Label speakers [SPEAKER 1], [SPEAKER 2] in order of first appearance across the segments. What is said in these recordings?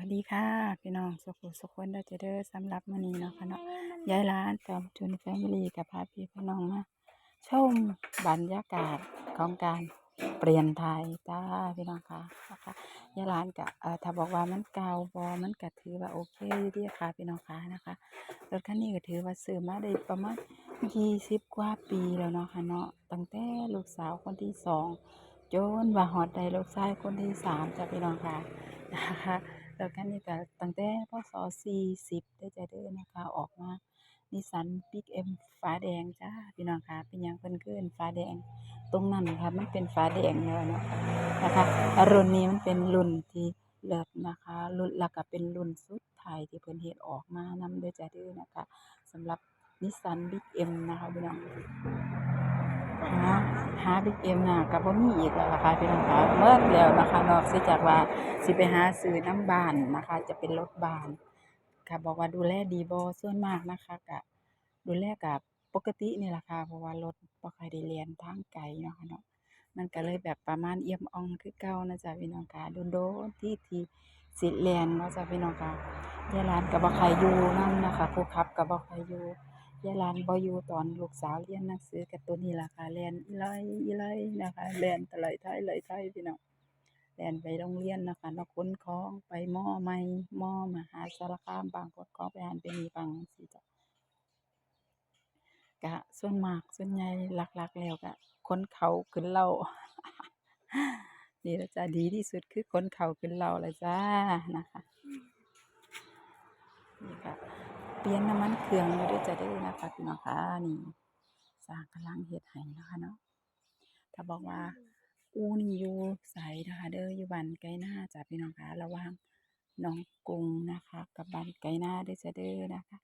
[SPEAKER 1] วัสดีค่ะ พี่น้องสุขุสุขคนได้อเจอเด้อสำหรับมื้อนี้เนาะค่ะเนาะย้ายร้านจอมจุนแฟมิลี่กับพาพี่พี่น้องมาชมบรรยากาศของการเปลี่ยนไทยจ้าพี่น้องค่ะนะคะย้ายร้านกับเอ่อถ้าบอกว่ามันเก่าบอมันก็ถือว่าโอเคอยู่ดีค่ะพี่น้องค่ะนะคะรถคันนี้ก็ถือว่าซื้อมาได้ประมาณยี่สิบกว่าปีแล้วเนาะค่ะเนาะตั้งแต่ลูกสาวคนที่สองจนว่าฮอดได้ลูกชายคนที่สามจ้ะพี่น้องค่ะนะคะ แล้วกันนี่ก็ตั้งแต่พศ40ได้จะเด้อนะคะ ออกมานิสันบิ๊กเอ็มฟ้าแดงจ้าพี่น้องค่ะ เป็นหยังเพิ่นคือเอิ้นฟ้าแดง ตรงนั้นค่ะ มันเป็นฟ้าแดงแล้วเนาะนะคะรุ่นนี้มันเป็นรุ่นที่เลิศนะคะ รุ่นแล้วก็เป็นรุ่นสุดท้ายที่เพิ่นเฮ็ดออกมานำเด้อจ้ะเด้อนะคะสำหรับนิสันบิ๊กเอ็มนะคะพี่น้องาหาบิ๊กเอ็มน่ะก็บ่มีอีกแล้วล่ะค่ะพี่น้องคะเมิดแล้วนะคะนอกเสียจากว่าสิไปหาซื้อน้ำบานนะคะ จะเป็นรถบานค่ะบอกว่าดูแลดีบ่ส่วนมากนะคะก็ดูแลก็ปกตินี่ล่ะค่ะเพราะว่ารถบ่ค่อยได้เลียนทางไกลเนาะค่ะเนาะมันก็เลยแบบประมาณเอี่ยมอ่องคือเก่านะจ๊ะพี่น้องคะโดนๆที่ที่สิแล่นเนาะจ้ะพี่น้องคะยายลานก็บ่ค่อยอยู่นำนะคะผู้ขับก็บ่ค่อยอยู่ ยายหลานบ่อยู่ตอนลูกสาวเรียนหนังสือกับตัวนี้ล่ะค่ะแล่นอีไลอีไลนะคะแล่นตะไลไทยไลไทยพี่น้องแล่นไปโรงเรียนนะคะเนาะขนของไปหม้อใหม่มอมหาสารคามบางขนของไปหันไปนี่บางจังซี้จ้ะก็ส่วนมากส่วนใหญ่หลักๆแล้วก็ขนเขาขึ้นเหล้านี่ละจ้ะดีที่สุดคือขนเขาขึ้นเหล้าละจ้านะคะ นี่ค่ะ เปลี่ยนน้ำมันเครื่องอยู่ด้วยจะเด้นะคะพี่น้องคะนี่สร้างกำลังเฮ็ดให้นะคะเนาะถ้าบอกว่าอูนี่อยู่ไสนะคะเด้ออยู่บ้านไกลนาจ้ะพี่น้องคะระว่างหนองกรุงนะคะ กับบ้านไกลนาด้อจ้ะเด้อนะคะ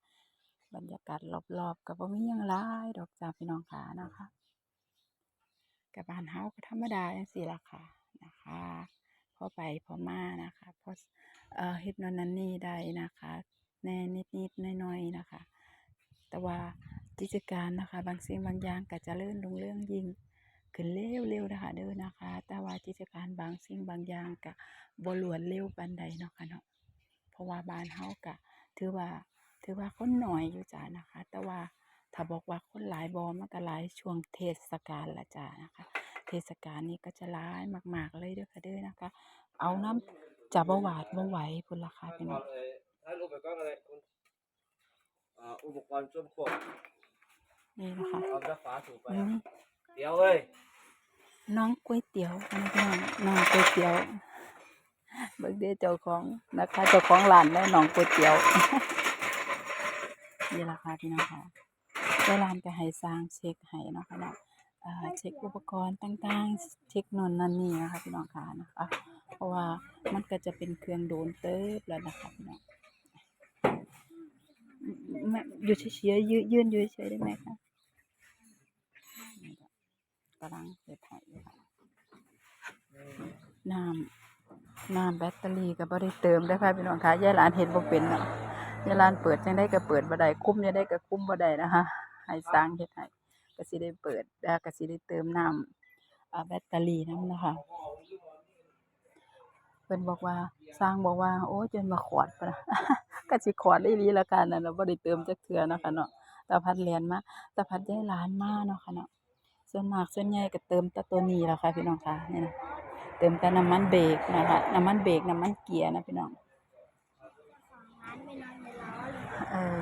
[SPEAKER 1] บรรยากาศรอบๆก็บ่มียังหลายดอกจ้ะพี่น้องคะนะคะก็บ้านเฮาก็ธรรมดาจังซี่ล่ะค่ะนะคะพอไปพอมานะคะพอเอ่อเฮ็ดโน่นนั่นนี่ได้นะคะ แน่นิดๆน่อยๆนะคะ แต่ว่ากิจการนะคะ บางสิ่งบางอย่างก็จะเจริญรุ่งเรื่องยิ่งขึ้นเร็วๆนะคะเด้อนะคะ แต่ว่ากิจการบางสิ่งบางอย่างก็บ่รวดเร็วปานใดเนาะค่ะเนาะเพราะว่าบ้านเฮาก็ถือว่าถือว่าคนหน้อยอยู่จ้ะนะคะ แต่ว่าถ้าบอกว่าคนหลายบ่มันก็หลายช่วงเทศกาลละจ้ะนะคะ เทศกาลนี้ก็จะหลายมาก ๆ เลยเด้อค่ะเด้อนะคะ เอาน้ำจะบ่หวาดบ่ไหวพุ่นละค่ะพี่น้อง
[SPEAKER 2] ถ่ายไปก่อนอะไรคุณ อ่าอุปกรณ์ส่วนควบ
[SPEAKER 1] นี่นะคะ
[SPEAKER 2] เอาจากฝาสูบไป
[SPEAKER 1] อืม
[SPEAKER 2] เดี๋ยวเว้ย
[SPEAKER 1] น้องก๋วยเตี๋ยวนะพี่น้องน้องก๋วยเตี๋ยวเบิกเดเจ้าของนะคะเจ้าของร้านแล้วน้องก๋วยเตี๋ยวนี่ราคาพี่น้องค่ะเวลานก็ให้สร้างเช็คให้เนาะค่ะเนาะอ่าเช็คอุปกรณ์ต่างๆ เช็คโนนนั่นนี่นะคะพี่น้องค่ะนะคะเพราะว่ามันก็จะเป็นเครื่องโดนเติบแล้วนะคะพี่น้องแม่ อยู่เฉยๆยืนยืนอยู่เฉยๆได้ไหมคะกำลังเฮ็ดให้อยู่ค่ะน้ำน้ำแบตเตอรี่ก็บ่ได้เติมได้ค่ะพี่น้องค่ะยายหลานเฮ็ดบ่เป็นเนาะยายหลานเปิดจังได๋ก็เปิดบ่ได้คุ้มจังได๋ก็คุ้มบ่ได้นะคะให้สร้างเฮ็ดให้ก็สิได้เปิดแล้วก็สิได้เติมน้ำอาแบตเตอรี่นำนะคะเพิ่นบอกว่าสร้างบอกว่า โอ้จนมาขอดพุ่นะ ก็สิขอดอีหลีละกันนั่นน่ะบ่ได้เติมจักเทื่อเนาะค่ะเนาะแตาพัดเรียนมาแตาพัดยายหลานมาเนาะค่ะเนาะส่วนมากส่วนใหญ่ก็เติมแต่ตัวนี้แหละค่ะพี่น้องค่ะนี่นะเติมแต่น้ำมันเบรกนะคะน้ำมันเบรกน้ำมันเกียร์นะพี่น้องเออ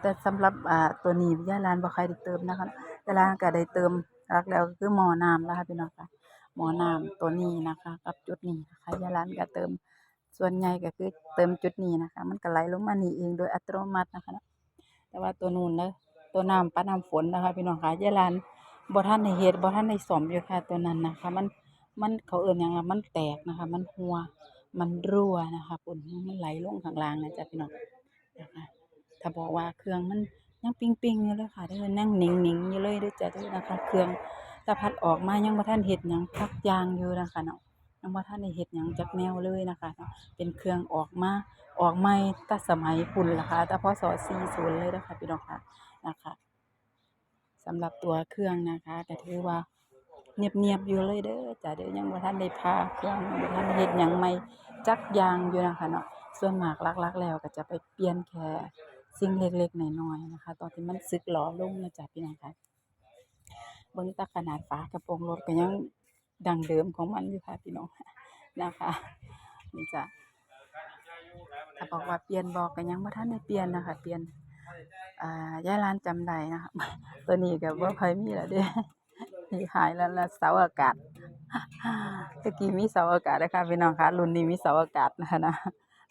[SPEAKER 1] แต่สำหรับอ่าตัวนี้ย่าลานบ่ใครได้เติมนะคะย่าลานก็ได้เติมหลักแล้วก็คือหมอน้ำแล้วค่ะพี่น้องค่ะหมอน้ำตัวนี้นะคะ กับจุดนี้นะคะย่าลานก็เติม ส่วนใหญ่ก็คือเติมจุดนี้นะคะ มันก็ไหลลงมานี่เองโดยอัตโนมัตินะคะ แต่ว่าตัวนู้นเด้อตัวน้ำปัดน้ำฝนนะคะพี่น้องค่ะย่าลานบ่ทันได้เฮ็ดบ่ทันได้ซ่อมอยู่ค่ะตัวนั้นนะคะ มันมันเขาเอิ้นหยังละมันแตกนะคะ มันหัวมันรั่วนะคะปุ่นมันไหลลงข้างล่างนะจ๊ะพี่น้องนะคะถ้าบอกว่าเครื่องมันยังปิ๊งๆอยู่เลยค่ะเด้อนั่งหนิงๆอยู่เลยเด้อจ้ะเด้อนะคะ เครื่องถ้าพัดออกมายังบ่ทันเฮ็ดยังพักยางอยู่นะคะเนาะ ยังบ่ทันได้เฮ็ดหยังจักแนวเลยนะคะ เป็นเครื่องออกมาออกใหม่แต่สมัยพุ่นล่ะค่ะแต่พอสอซีศ40เลยเด้อค่ะพี่น้องค่ะนะคะสำหรับตัวเครื่องนะคะก็ถือว่าเงียบๆอยู่เลยเด้อจ้ะเดี๋ยวยังบ่ทันได้พาเครื่องยังบ่ทันเฮ็ดหยังใหม่จักยางอยู่นะคะเนาะส่วนมากลักๆแล้วก็จะไปเปลี่ยนแค่สิ่งเล็กๆน้อยๆนะคะ ตอนที่มันสึกหรอลงนะจ๊ะพี่น้องค่ะเบิ่งตาขนาดฝากระโปรงรถก็ยัง ดังเดิมของมันอยู่ค่ะพี่น้องนะคะนี่จ้ะถ้าบอกว่าเปลี่ยนบอกก็ยังบ่ทันได้เปลี่ยนนะคะ เปลี่ยนอ่าย่าร้านจำได้นะคะตัวนี้ก็บ่ค่อยมีแล้วเด้นี่หายแล้วละเสาอากาศตะกี้มีเสาอากาศนะคะพี่น้องคะรุ่นนี้มีเสาอากาศนะคะนะ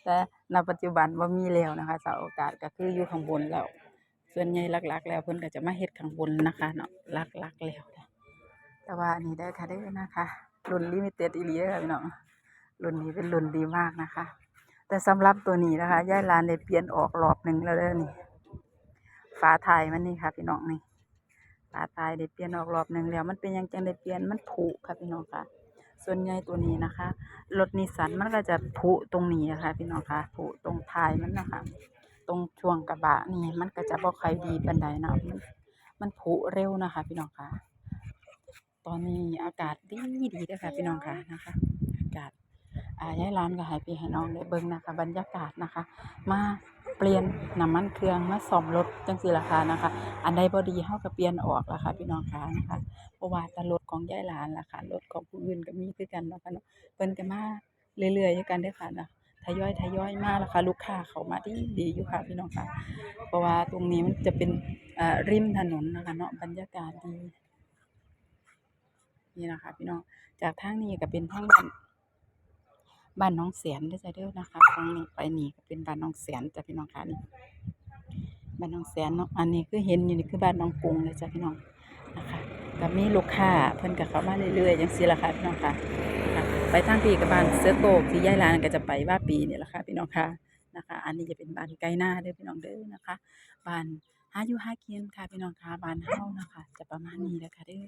[SPEAKER 1] แต่ณปัจจุบันบ่ามีแล้วนะคะ เสาอากาศก็คืออยู่ข้างบนแล้วส่วนใหญ่หลักๆ แล้วเพิ่นก็จะมาเฮ็ดข้างบนนะคะเนาะหลักๆแล้วนะ แต่ว่าอันนี้ได้ค่ะเด้นะคะรุ่นลิมิเต็ดอีหลีเด้อค่ะพี่น้องรุ่นนี้เป็นรุ่นดีมากนะคะ แต่สำหรับตัวนี้นะคะย่ายลานได้เปลี่ยนออกรอบหนึ่งแล้วเด้อนี่ฝาท้ายมันนี่ค่ะ พี่น้องนี่ฝาท้ายได้เปลี่ยนออกรอบหนึ่งแล้ว มันเป็นยังจังได้เปลี่ยนมันผุค่ะพี่น้องค่ะส่วนใหญ่ตัวนี้นะคะ รถนิสสันมันก็จะผุตรงนี้นะคะ พี่น้องค่ะผุตรงท้ายมันนะคะ ตรงช่วงกระบะนี่มันก็จะบ่ค่อยดีปานใดนะมันมันผุเร็วนะคะ พี่น้องค่ะ ตอนนี้อากาศดีดีเด้อค่ะพี่น้องค่ะนะคะ อากาศอ่ายายร้านก็ให้พี่ให้น้องได้เบิ่งนะคะ บรรยากาศนะคะ มาเปลี่ยนน้ำมันเครื่องมาซ่อมรถจังซี่ราคานะคะ อันใดบ่ดีเฮาก็เปลี่ยนออกละค่ะพี่น้องค่ะนะคะเพราะว่าแต่รถของยายหลานล่ะค่ะรถของผู้อื่นก็มีคือกันเนาะค่ะเนาะเพิ่นก็มาเรื่อยๆอยู่กันเด้อค่ะนะทยอยทยอยมาแล้วค่ะลูกค้าเขามาดีดีอยู่ค่ะพี่น้องค่ะ เพราะว่าตรงนี้มันจะเป็นริมถนนนะคะเนาะบรรยากาศดี นี่นะคะ พี่น้องจากทางนี้ก็เป็นทางบ้านบ้านน้องแสนเด้อจ้ะเด้อนะคะทางนี้ไปนี่ก็เป็นบ้านน้องแสนจ้ะพี่น้องค่ะนี่บ้านน้องแสนเนาะอันนี้คือเห็นอยู่นี่คือบ้านน้องกรุงเลยจ้ะพี่น้องนะคะก็มีลูกค้าเพิ่นก็เขามาเรื่อยๆจังซี่ล่ะค่ะพี่น้องค่ะไปทางพี่กับบ้านเสือโกกที่ย่ายลานก็จะไปว่าปีนี่แหละค่ะพี่น้องค่ะนะคะ อันนี้จะเป็นบ้านไกลหน้าเด้อพี่น้องเด้อนะคะบ้านหาอยู่หากินค่ะพี่น้องค่ะบ้านเฮานะคะ จะประมาณนี้แหละค่ะเด้อ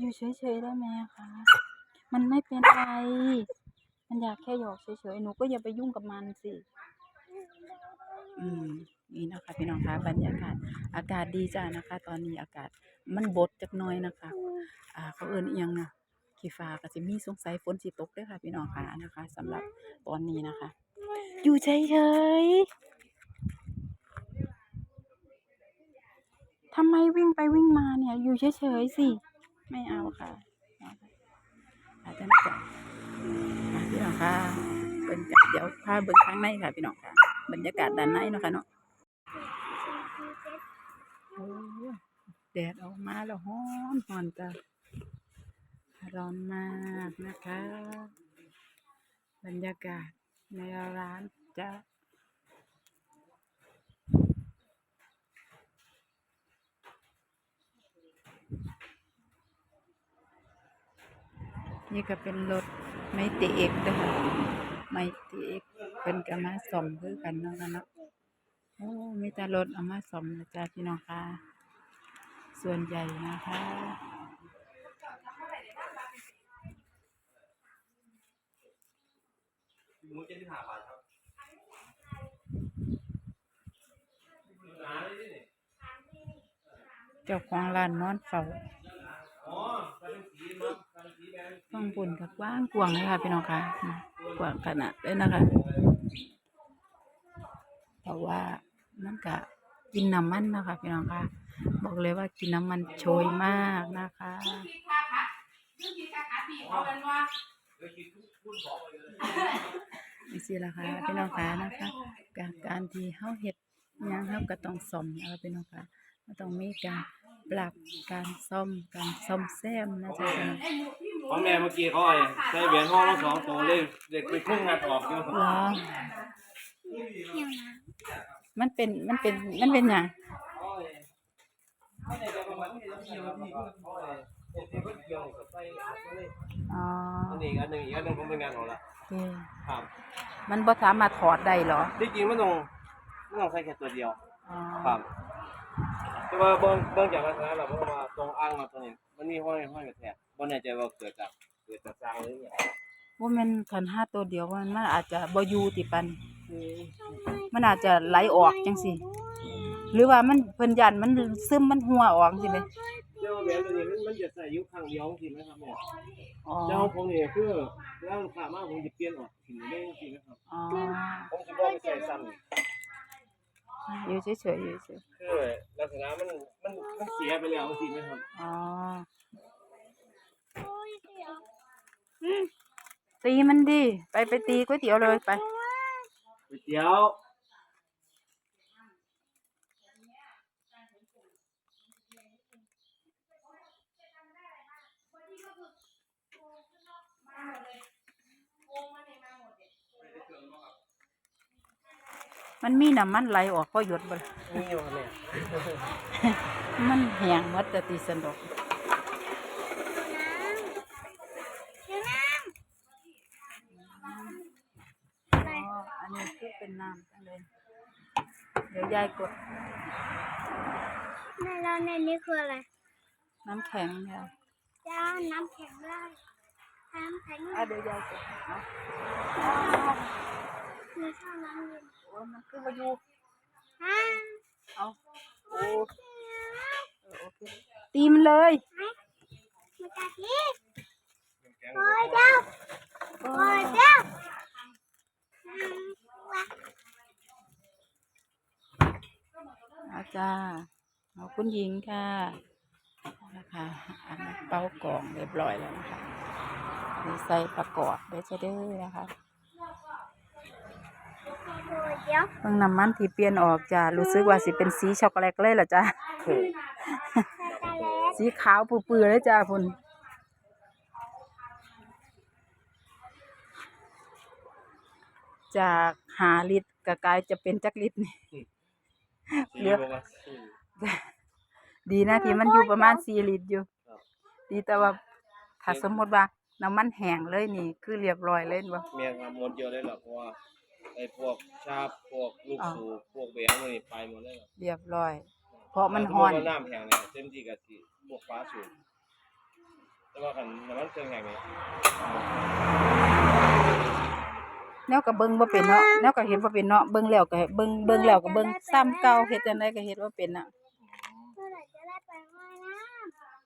[SPEAKER 1] อยู่เฉยๆได้ไหมคะมันไม่เป็นไร มันอยากแค่หยอกเฉยๆ หนูก็อย่าไปยุ่งกับมันสิ อืม นี่นะคะพี่น้องคะบรรยากาศ อากาศดีจ้านะคะ ตอนนี้อากาศมันบดจักน้อยนะคะ อ่า เขาเอิ้นอิหยังนะขี้ฟ้าก็สิมีสงสัยฝนสิตกด้วยค่ะ พี่น้องคะนะคะสำหรับตอนนี้นะคะ อยู่เฉยๆทำไมวิ่งไปวิ่งมาเนี่ย อยู่เฉยๆสิ ไม่เอาค่ะอาจจะจะพี่น้องค่ะเป็นเดี๋ยวพาเบิ่งข้างในค่ะพี่น้องค่ะ บรรยากาศด้านในเนาะค่ะเนาะแดดออกมาแล้วร้อนร้อนจ้ะร้อนมากนะคะ บรรยากาศในร้านจะ นี่ก็เป็นรถไมติเอกเด้อค่ะไมติเอกเป็นก็มาซ่อมคือกันเนาะเนาะโอ้มีแต่รถเอามาซ่อมนะจ๊ะพี่น้องค่ะ ส่วนใหญ่นะคะ
[SPEAKER 2] หมูเจ็ดสิบห้าบาทครับ
[SPEAKER 1] เจ้าของร้านนอนเฝ้า
[SPEAKER 2] อ๋อเป็นสีมั้งเป็นสีแดง
[SPEAKER 1] ข้างบนก็กว้างกวางเลยค่ะพี่น้องค่ะกว้างขนาดเลยนะคะเพราะว่ามันก็กินน้ำมันนะคะพี่น้องค่ะ บอกเลยว่ากินน้ำมันโชยมากนะคะนี่สิละค่ะพี่น้องค่ะนะคะการการที่เฮาเฮ็ดยังเฮาก็ต้องซ่อมนะคะพี่น้องค่ะก็ต้องมีการ ปรับการซ่อมการซ่อมแซมนะจ๊ะพี่น้อง
[SPEAKER 2] ของแม่เมื่อกี้เขาไอ้ใส่แหวนห้องละสองตัวเลยเด็กไปพุ่งงัดออกอยู่
[SPEAKER 1] เหรอมันเป็นมันเป็นมันเป็นหยังอ๋อ
[SPEAKER 2] อันนี้อีกอันหนึ่งอีกอันหนึ่งผมเป็นงานของละ
[SPEAKER 1] โอเค
[SPEAKER 2] ครับ
[SPEAKER 1] มันบ่สามารถถอดได้เหรอ
[SPEAKER 2] ที่จริงไม่ต้องไม่ต้องใส่แค่ตัวเดียว
[SPEAKER 1] อ๋อ
[SPEAKER 2] ครับ แต่ว่าเบื้องเบื้องจากลักษณะเราเพราะว่าตรงอ่างมาตัวนี้มันมีห้อยห้อยกระแทกบ่แน่ใจว่าเกิดจากเกิดจากสร้างหรือยัง
[SPEAKER 1] ว่ามันคันห้าตัวเดียวมันมันอาจจะบ่อยู่ติปัน มันอาจจะไหลออกจังสิหรือว่ามันเพิ่นยันมันซึมมันหัวออกจังซี่แหม
[SPEAKER 2] เจ้าแหวนตัวนี้มันมันจะใส่อยุคข้างเดียวจริงไหมครับเนี่ย
[SPEAKER 1] อ๋อ
[SPEAKER 2] เจ้าของผมเนี่ยคือแล้วลูกค้ามากผมจะเปลี่ยนออกถึงได้จริงนะครับ
[SPEAKER 1] อ๋อ
[SPEAKER 2] ผมจะบอกไปใส่ซ้ำ
[SPEAKER 1] อ ยู่เฉยๆอยู่เฉย
[SPEAKER 2] คือลักษณะมันมันมันเสียไปแล้วจริงไหมครับ
[SPEAKER 1] ๆอ๋ออืมตีมันดิ ไปไปตีก๋วยเตี๋ยวเลยไป
[SPEAKER 2] ก๋วยเตี๋ยว
[SPEAKER 1] มันมีน้ำมันไหลออกก็หยดบ่ล่ะ
[SPEAKER 2] นี่อยู่ครับเนี่ย
[SPEAKER 1] มันแห้งหมดแต่ตีสนดอกอ๋ออันนี้คือเป็นน้ำจังเลยเดี๋ยวยายกด
[SPEAKER 3] ในเราในนี้คืออะไร
[SPEAKER 1] น้ำแข็งค่ะ
[SPEAKER 3] จ้าน้ำแข็งได้น้ำแข็ง
[SPEAKER 1] อะเดี๋ยวยายกดเนาะ
[SPEAKER 3] มีชอบน้ำเย็น
[SPEAKER 1] โอ้ยมันคือมาอยู่
[SPEAKER 3] ฮ่า
[SPEAKER 1] เอาโอ้เออโอเคตีมันเลย
[SPEAKER 3] มาจากที่
[SPEAKER 2] แกง
[SPEAKER 3] โอ้ยเจ้าโอ้ยเจ้าอืมว้า
[SPEAKER 1] อาจารย์เอาคุณหญิงค่ะนะคะอันนี้เป้ากล่องเรียบร้อยแล้วนะคะมีใส่ประกอบเด้อจะเด้อนะคะ
[SPEAKER 3] โอ้ย เจ้า
[SPEAKER 1] เบิ่งน้ำมันที่เปลี่ยนออกจ้ารู้สึกว่าสิเป็นสีช็อกโกแลตเลยล่ะจ้า
[SPEAKER 3] ช็อกโกแลต
[SPEAKER 1] สีขาวปื้อๆเลยจ้าพุ่นจากหาลิตรก็กลายจะเป็นจักลิตรนี่
[SPEAKER 2] สีบอกว่าสี
[SPEAKER 1] ดีนะที่มันอยู่ประมาณสี่ลิตรอยู่
[SPEAKER 2] ครับ
[SPEAKER 1] ดีแต่ว่าถ้าสมมติว่าน้ำมันแห้งเลยนี่ คือเรียบร้อยเลยบ่
[SPEAKER 2] เมียครับหมดเยอะเลยหรอกเพราะว่าไอ้พวกชาบพวกลูก
[SPEAKER 1] อ่า
[SPEAKER 2] สูบพวกแหวนนี่ไปหมดเลยหรอก
[SPEAKER 1] เรียบร้อย เพราะมันฮ้อน
[SPEAKER 2] สติว่าน้ำแห้งเนี่ยเต็มที่กับสีพวกฟ้าสูบแต่ว่าคันน้ำมันเครื่องแห้งเนี่ย
[SPEAKER 1] แนวก็เบิ่งบ่เป็นเนาะแนวก็เห็นบ่เป็นเนาะเบิ่งแล้วก็เบิ่งเบิ่งแล้วก็เบิ่งซ้ำเก่าเฮ็ดจังไดก็เฮ็ดบ่เป็นน่ะ
[SPEAKER 3] เมื่อไหร่จะได้ไปว่ายน้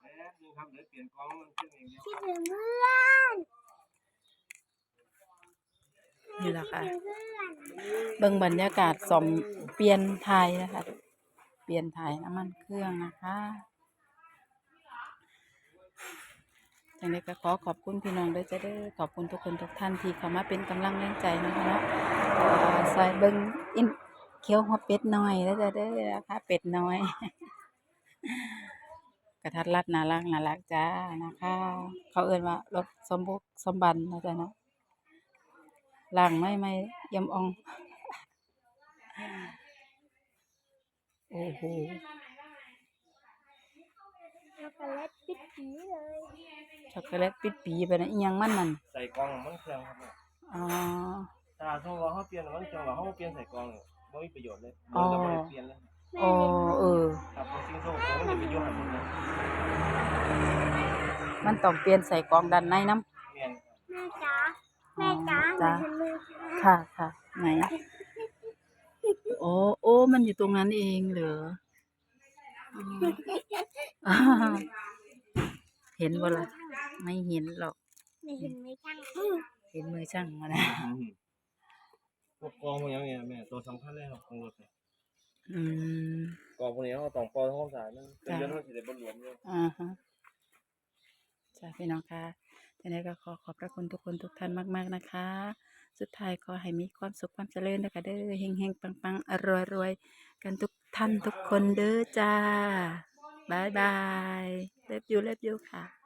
[SPEAKER 2] แป๊บนึงครับเดี๋ยวเปลี่ยนกล้องมันขึ้นอย่างเดียวำ
[SPEAKER 3] คิดถึงเพื่อน
[SPEAKER 1] นี่แหละค่ะ
[SPEAKER 3] คิดถึงเพื่อน
[SPEAKER 1] เบิ่งบรรยากาศซ่อมเปลี่ยนไทยนะคะ เปลี่ยนไทยน้ำมันเครื่องนะคะจังไดก็ขอขอบคุณพี่น้องด้วยจ้ะเด้อขอบคุณทุกคนทุกท่านที่เข้ามาเป็นกำลังแรงใจนะคะเนาะเอ่อซอยเบิ่งอินเคี้ยวหัวเป็ดน้อยแล้วจ้ะเด้อนะคะเป็ดน้อย กระทัดรัดน่ารักน่ารักจ้านะคะ เขาเอ่นว่ารถสมบุกสมบันนะจ๊ะเนาะ ล่างไม่ไม่ยำออง โอ้โห
[SPEAKER 3] ช็อกโกแลตปิดผีเลย
[SPEAKER 1] ช็อกโกแลตปิดปีไปนะอีหยังมันนั่น
[SPEAKER 2] ใส่กล้องมันเครื่องครับเนี่ย
[SPEAKER 1] อ๋อ
[SPEAKER 2] ถ้าสมมติว่าเขาเปลี่ยนน้ำมันเครื่องว่าเขาเปลี่ยนใส่กล้องเนี่ยไม่มีประโยชน์เลย
[SPEAKER 1] อ๋อ
[SPEAKER 2] มันก็ไม่ได้เปลี่ยนเลย
[SPEAKER 3] แม่
[SPEAKER 1] อ๋อ
[SPEAKER 3] เลี้ยง
[SPEAKER 1] เออ
[SPEAKER 2] ครับเพราะสิ่งที่เขามันจะประโยชน์อะไรเลย
[SPEAKER 1] มันต้องเปลี่ยนใส่กล่องด้านในน้
[SPEAKER 2] เจ๋า
[SPEAKER 3] จ้ะเหมือนมือำ
[SPEAKER 1] ค่ะค่ะไหนโอ้โอ้มันอยู่ตรงนั้นเองเหรออ๋ออ่าเห็นบ่ล่ะไม่เห็นหรอก
[SPEAKER 3] ไม่เห็นไม่ช่าง
[SPEAKER 1] เห็นมือช่างมานะ
[SPEAKER 2] พวกกองพวกนี้เนี่ยแม่ตัวสำคัญเลยครับของรถเนี่ย
[SPEAKER 1] อืม
[SPEAKER 2] กองพวกนี้เขาต้องปอทั้งความสะอาดมันเป็น
[SPEAKER 1] จ้ะ
[SPEAKER 2] เรื่องที่ได้บรรลุเลย
[SPEAKER 1] อ่าฮะจ้าพี่น้องค่ะ ยังไงก็ขอขอบพระคุณทุกคนทุกท่านมากๆนะคะ สุดท้ายขอให้มีความสุขความเจริญนะคะเด้อเฮงเฮงปังปังๆรวยรวยกันทุกท่านทุกคนเด้อจ้าบายบายเล็บอยู่เล็บอยู่ค่ะ